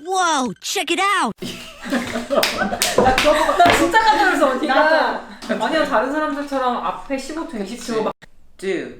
Whoa, check it out! 나 진짜 깜짝 놀랐어 언니가 아니야 다른 사람들처럼 앞에 15초 20초 막 do.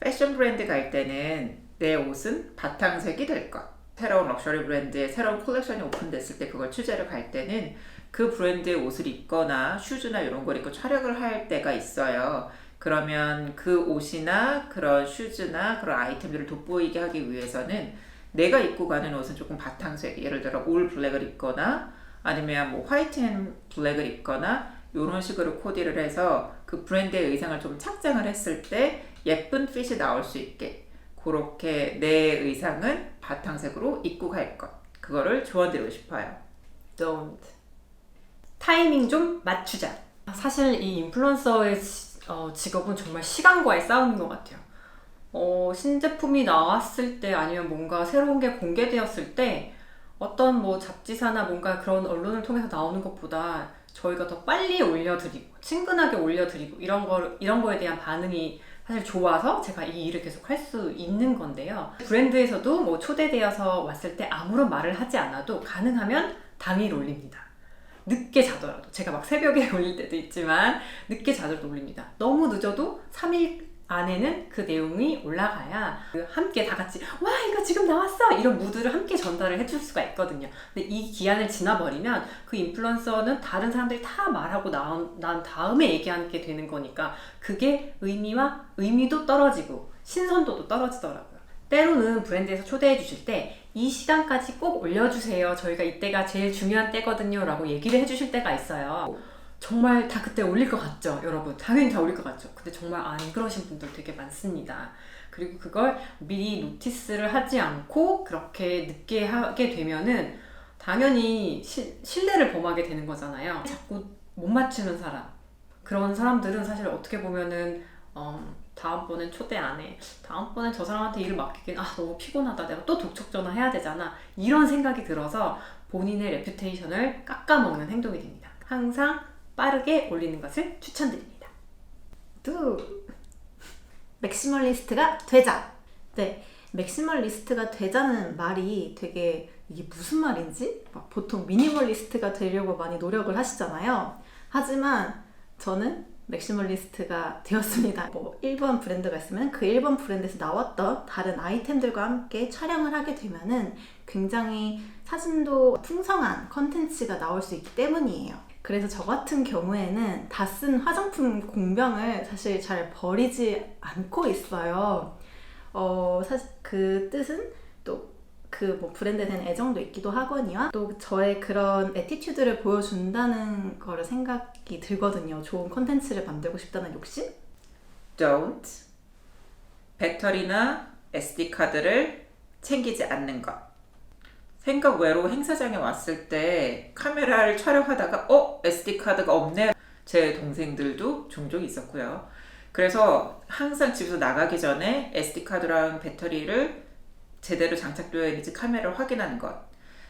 패션 브랜드 갈 때는 내 옷은 바탕색이 될 것. 새로운 럭셔리 브랜드의 새로운 컬렉션이 오픈됐을 때 그걸 취재를 갈 때는 그 브랜드의 옷을 입거나 슈즈나 이런 걸 입고 촬영을 할 때가 있어요. 그러면 그 옷이나 그런 슈즈나 그런 아이템들을 돋보이게 하기 위해서는 내가 입고 가는 옷은 조금 바탕색, 예를 들어 올 블랙을 입거나 아니면 뭐 화이트 앤 블랙을 입거나 이런 식으로 코디를 해서 그 브랜드의 의상을 좀 착장을 했을 때 예쁜 핏이 나올 수 있게 그렇게 내 의상은 바탕색으로 입고 갈 것. 그거를 조언드리고 싶어요. don't 타이밍 좀 맞추자 사실 이 인플루언서의 시- 어, 직업은 정말 시간과의 싸움인 것 같아요 어, 신제품이 나왔을 때 아니면 뭔가 새로운 게 공개되었을 때 어떤 뭐 잡지사나 뭔가 그런 언론을 통해서 나오는 것보다 저희가 더 빨리 올려드리고 친근하게 올려드리고 이런 거 이런 거에 대한 반응이 사실 좋아서 제가 이 일을 계속 할 수 있는 건데요. 브랜드에서도 뭐 초대되어서 왔을 때 아무런 말을 하지 않아도 가능하면 당일 올립니다. 늦게 자더라도 제가 막 새벽에 올릴 때도 있지만 늦게 자더라도 올립니다. 너무 늦어도 3일 안에는 그 내용이 올라가야 그 함께 다 같이 와 이거 지금 나왔어 이런 무드를 함께 전달을 해줄 수가 있거든요. 근데 이 기한을 지나버리면 그 인플루언서는 다른 사람들이 다 말하고 난, 난 다음에 얘기하게 되는 거니까 그게 의미와 의미도 떨어지고 신선도도 떨어지더라고요. 때로는 브랜드에서 초대해 주실 때 이 시간까지 꼭 올려주세요. 저희가 이때가 제일 중요한 때거든요. 라고 얘기를 해주실 때가 있어요. 정말 다 그때 올릴 것 같죠, 여러분? 당연히 다 올릴 것 같죠. 근데 정말 안 그러신 분들 되게 많습니다. 그리고 그걸 미리 노티스를 하지 않고 그렇게 늦게 하게 되면은 당연히 시- 신뢰를 범하게 되는 거잖아요. 자꾸 못 맞추는 사람. 그런 사람들은 사실 어떻게 보면은 어, 다음번엔 초대 안 해. 다음번엔 저 사람한테 일을 맡기긴 아 너무 피곤하다. 내가 또 독촉 전화 해야 되잖아. 이런 생각이 들어서 본인의 레퓨테이션을 깎아먹는 행동이 됩니다. 항상 빠르게 올리는 것을 추천드립니다. 두 맥시멀리스트가 되자. 네, 맥시멀리스트가 되자는 말이 되게 이게 무슨 말인지 막 보통 미니멀리스트가 되려고 많이 노력을 하시잖아요. 하지만 저는 맥시멀리스트가 되었습니다. 뭐 1번 브랜드가 있으면 그 1번 브랜드에서 나왔던 다른 아이템들과 함께 촬영을 하게 되면은 굉장히 사진도 풍성한 컨텐츠가 나올 수 있기 때문이에요. 그래서 저 같은 경우에는 다 쓴 화장품 공병을 사실 잘 버리지 않고 있어요. 어, 사실 그 뜻은 또 그뭐 브랜드에 대한 애정도 있기도 하거니와 또 저의 그런 에티튜드를 보여준다는 거를 생각이 들거든요. 좋은 컨텐츠를 만들고 싶다는 욕심? don't. 배터리나 SD 카드를 챙기지 않는 것. 생각 외로 행사장에 왔을 때 카메라를 촬영하다가 어 SD 카드가 없네. 제 동생들도 종종 있었고요. 그래서 항상 집에서 나가기 전에 SD 카드랑 배터리를 제대로 장착되어 있는지 카메라를 확인하는 것.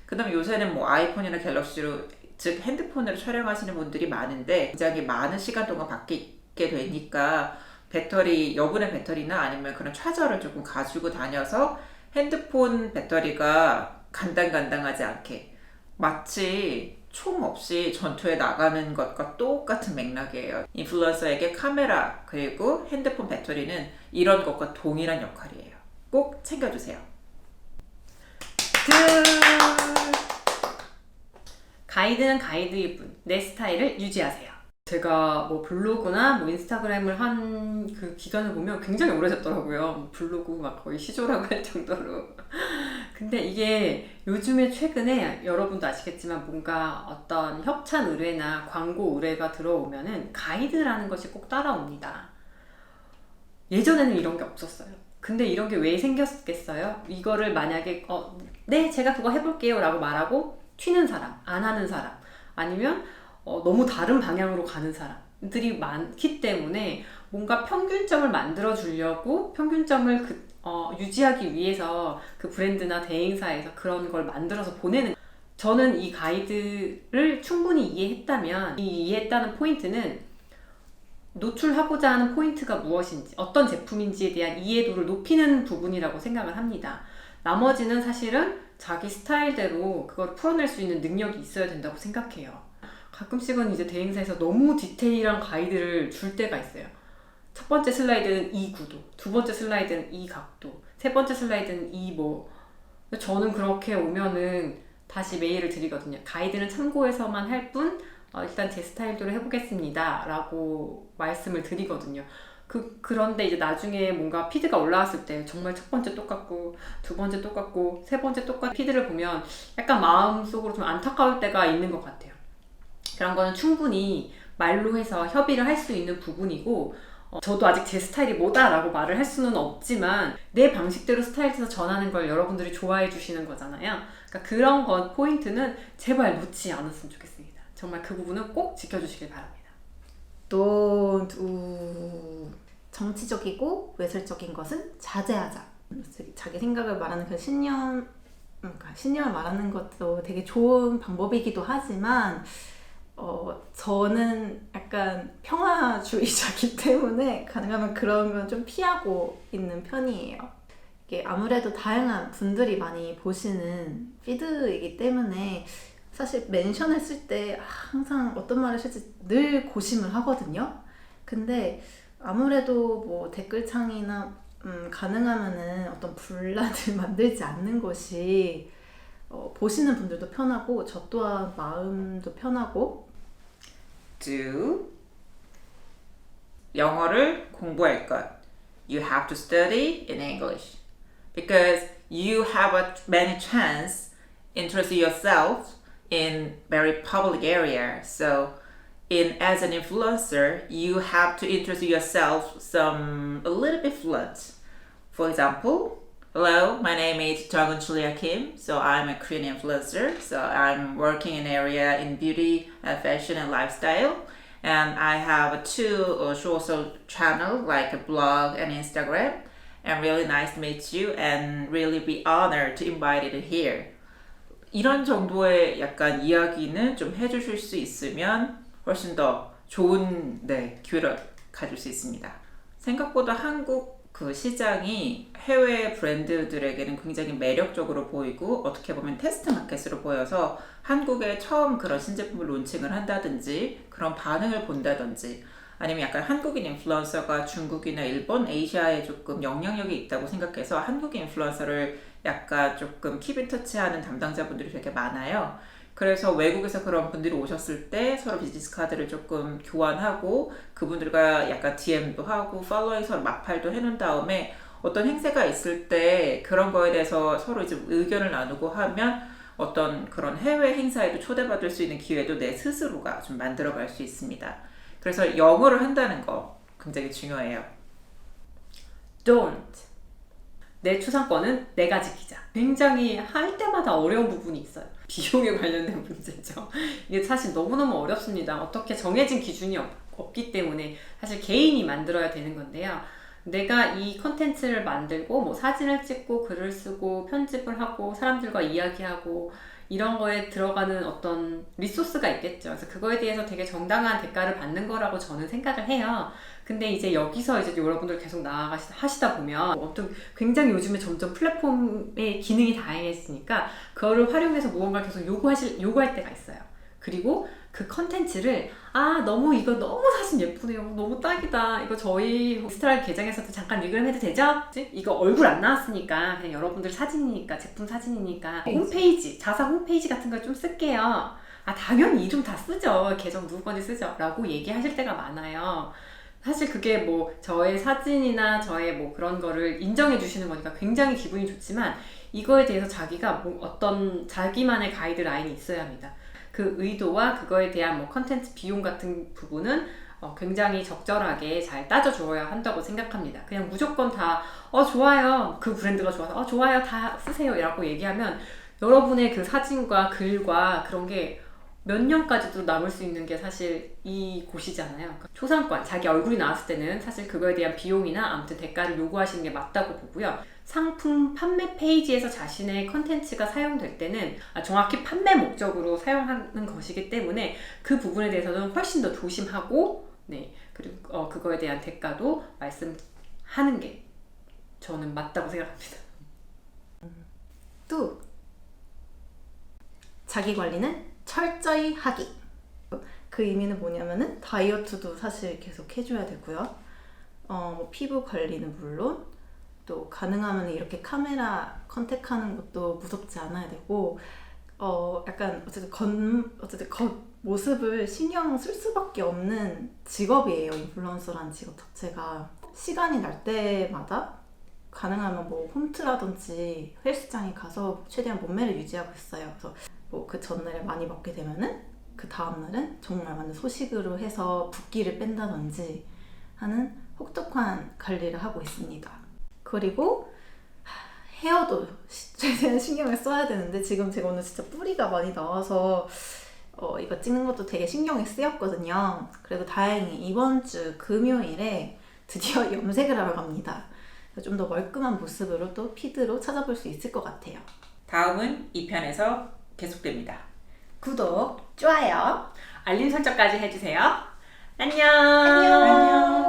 그 다음에 요새는 뭐 아이폰이나 갤럭시로 즉 핸드폰으로 촬영하시는 분들이 많은데 굉장히 많은 시간 동안 밖에 있게 되니까 배터리 여분의 배터리나 아니면 그런 차저를 조금 가지고 다녀서 핸드폰 배터리가 간당간당하지 않게 마치 총 없이 전투에 나가는 것과 똑같은 맥락이에요. 인플루언서에게 카메라 그리고 핸드폰 배터리는 이런 것과 동일한 역할이에요. 꼭 챙겨주세요. 가이드는 가이드일 뿐, 내 스타일을 유지하세요. 제가 뭐 블로그나 뭐 인스타그램을 한 그 기간을 보면 굉장히 오래됐더라고요. 뭐 블로그 막 거의 시조라고 할 정도로. 근데 이게 요즘에 최근에 여러분도 아시겠지만 뭔가 어떤 협찬 의뢰나 광고 의뢰가 들어오면은 가이드라는 것이 꼭 따라옵니다. 예전에는 이런 게 없었어요. 근데 이런 게 왜 생겼겠어요? 이거를 만약에 어, 네 제가 그거 해볼게요 라고 말하고 튀는 사람, 안 하는 사람, 아니면 어, 너무 다른 방향으로 가는 사람 들이 많기 때문에 뭔가 평균점을 만들어 주려고 평균점을 그, 어, 유지하기 위해서 그 브랜드나 대행사에서 그런 걸 만들어서 보내는 저는 이 가이드를 충분히 이해했다면 이 이해했다는 포인트는 노출하고자 하는 포인트가 무엇인지, 어떤 제품인지에 대한 이해도를 높이는 부분이라고 생각을 합니다. 나머지는 사실은 자기 스타일대로 그걸 풀어낼 수 있는 능력이 있어야 된다고 생각해요. 가끔씩은 이제 대행사에서 너무 디테일한 가이드를 줄 때가 있어요. 첫 번째 슬라이드는 이 구도, 두 번째 슬라이드는 이 각도, 세 번째 슬라이드는 이 뭐. 저는 그렇게 오면은 다시 메일을 드리거든요. 가이드는 참고해서만 할 뿐, 어, 일단 제 스타일대로 해보겠습니다. 라고 말씀을 드리거든요. 그, 그런데 이제 나중에 뭔가 피드가 올라왔을 때 정말 첫 번째 똑같고, 두 번째 똑같고, 세 번째 똑같은 피드를 보면 약간 마음속으로 좀 안타까울 때가 있는 것 같아요. 그런 거는 충분히 말로 해서 협의를 할 수 있는 부분이고, 어, 저도 아직 제 스타일이 뭐다라고 말을 할 수는 없지만 내 방식대로 스타일에서 전하는 걸 여러분들이 좋아해 주시는 거잖아요. 그러니까 그런 건 포인트는 제발 놓지 않았으면 좋겠습니다. 정말 그 부분은 꼭 지켜주시길 바랍니다. Don't do. 정치적이고 외설적인 것은 자제하자. 자기 생각을 말하는 그 신념, 그러니까 신념을 말하는 것도 되게 좋은 방법이기도 하지만, 어, 저는 약간 평화주의자기 때문에 가능하면 그런 건 좀 피하고 있는 편이에요. 이게 아무래도 다양한 분들이 많이 보시는 피드이기 때문에 사실 멘션을 쓸 때 항상 어떤 말을 쓸지 늘 고심을 하거든요. 근데 아무래도 뭐 댓글창이나 음, 가능하면은 어떤 분란을 만들지 않는 것이 어, 보시는 분들도 편하고 저 또한 마음도 편하고 do 영어를 공부할 것. You have to study in English because you have a many chance interest yourself in very public area. So in as an influencer, you have to interest yourself some a little bit fluent. For example, hello, my name is Jung Chulia Kim. So I'm a Korean influencer. So I'm working in area in beauty, and fashion, and lifestyle. And I have two uh, social channel like a blog and Instagram. And really nice to meet you, and really be honored to invite you here. 이런 정도의 약간 이야기는 좀 해주실 수 있으면 훨씬 더 좋은 네, 기회를 가질 수 있습니다. 생각보다 한국 그 시장이 해외 브랜드들에게는 굉장히 매력적으로 보이고 어떻게 보면 테스트 마켓으로 보여서 한국에 처음 그런 신제품을 론칭을 한다든지 그런 반응을 본다든지 아니면 약간 한국인 인플루언서가 중국이나 일본, 아시아에 조금 영향력이 있다고 생각해서 한국 인플루언서를 약간 조금 킵인 터치하는 담당자분들이 되게 많아요. 그래서 외국에서 그런 분들이 오셨을 때 서로 비즈니스 카드를 조금 교환하고 그분들과 약간 DM도 하고 팔로잉 서로 막팔도 해놓은 다음에 어떤 행사가 있을 때 그런 거에 대해서 서로 이제 의견을 나누고 하면 어떤 그런 해외 행사에도 초대받을 수 있는 기회도 내 스스로가 좀 만들어갈 수 있습니다. 그래서 영어를 한다는 거 굉장히 중요해요. Don't. 내 추상권은 내가 지키자. 굉장히 할 때마다 어려운 부분이 있어요. 비용에 관련된 문제죠. 이게 사실 너무너무 어렵습니다. 어떻게 정해진 기준이 없, 없기 때문에 사실 개인이 만들어야 되는 건데요. 내가 이 컨텐츠를 만들고 뭐 사진을 찍고 글을 쓰고 편집을 하고 사람들과 이야기하고 이런 거에 들어가는 어떤 리소스가 있겠죠. 그래서 그거에 대해서 되게 정당한 대가를 받는 거라고 저는 생각을 해요. 근데 이제 여기서 이제 여러분들 계속 나아가시다 보면 어떤 굉장히 요즘에 점점 플랫폼의 기능이 다양해지니까 그거를 활용해서 무언가를 계속 요구하실 요구할 때가 있어요. 그리고 그 컨텐츠를 아 너무 이거 너무 사진 예쁘네요. 너무 딱이다. 이거 저희 인스타그램 계정에서도 잠깐 리그램 해도 되죠? 그치? 이거 얼굴 안 나왔으니까 그냥 여러분들 사진이니까 제품 사진이니까 홈페이지 자사 홈페이지 같은 걸 좀 쓸게요. 아 당연히 이름 다 쓰죠. 계정 누구 건지 쓰죠. 라고 얘기하실 때가 많아요. 사실 그게 뭐 저의 사진이나 저의 뭐 그런 거를 인정해 주시는 거니까 굉장히 기분이 좋지만 이거에 대해서 자기가 뭐 어떤 자기만의 가이드라인이 있어야 합니다. 그 의도와 그거에 대한 뭐 컨텐츠 비용 같은 부분은 어, 굉장히 적절하게 잘 따져줘야 한다고 생각합니다. 그냥 무조건 다, 어, 좋아요. 그 브랜드가 좋아서, 어, 좋아요. 다 쓰세요. 라고 얘기하면 여러분의 그 사진과 글과 그런 게 몇 년까지도 남을 수 있는 게 사실 이 곳이잖아요. 그러니까 초상권, 자기 얼굴이 나왔을 때는 사실 그거에 대한 비용이나 아무튼 대가를 요구하시는 게 맞다고 보고요. 상품 판매 페이지에서 자신의 컨텐츠가 사용될 때는 아, 정확히 판매 목적으로 사용하는 것이기 때문에 그 부분에 대해서는 훨씬 더 조심하고 네 그리고 어, 그거에 대한 대가도 말씀하는 게 저는 맞다고 생각합니다. 또 자기 관리는 철저히 하기. 그 의미는 뭐냐면은 다이어트도 사실 계속 해줘야 되고요. 어, 뭐 피부 관리는 물론 또 가능하면 이렇게 카메라 컨택하는 것도 무섭지 않아야 되고 어 약간 어쨌든 겉 어쨌든 겉 모습을 신경 쓸 수밖에 없는 직업이에요 인플루언서라는 직업 자체가 시간이 날 때마다 가능하면 뭐 홈트라든지 헬스장에 가서 최대한 몸매를 유지하고 있어요 그래서 뭐 그 전날에 많이 먹게 되면은 그 다음날은 정말 완전 소식으로 해서 붓기를 뺀다든지 하는 혹독한 관리를 하고 있습니다. 그리고 하, 헤어도 시- 최대한 신경을 써야 되는데 지금 제가 오늘 진짜 뿌리가 많이 나와서 어, 이거 찍는 것도 되게 신경이 쓰였거든요. 그래도 다행히 이번 주 금요일에 드디어 염색을 하러 갑니다. 좀 더 멀끔한 모습으로 또 피드로 찾아볼 수 있을 것 같아요. 다음은 2편에서 계속됩니다. 구독, 좋아요, 알림 설정까지 해주세요. 안녕. 안녕.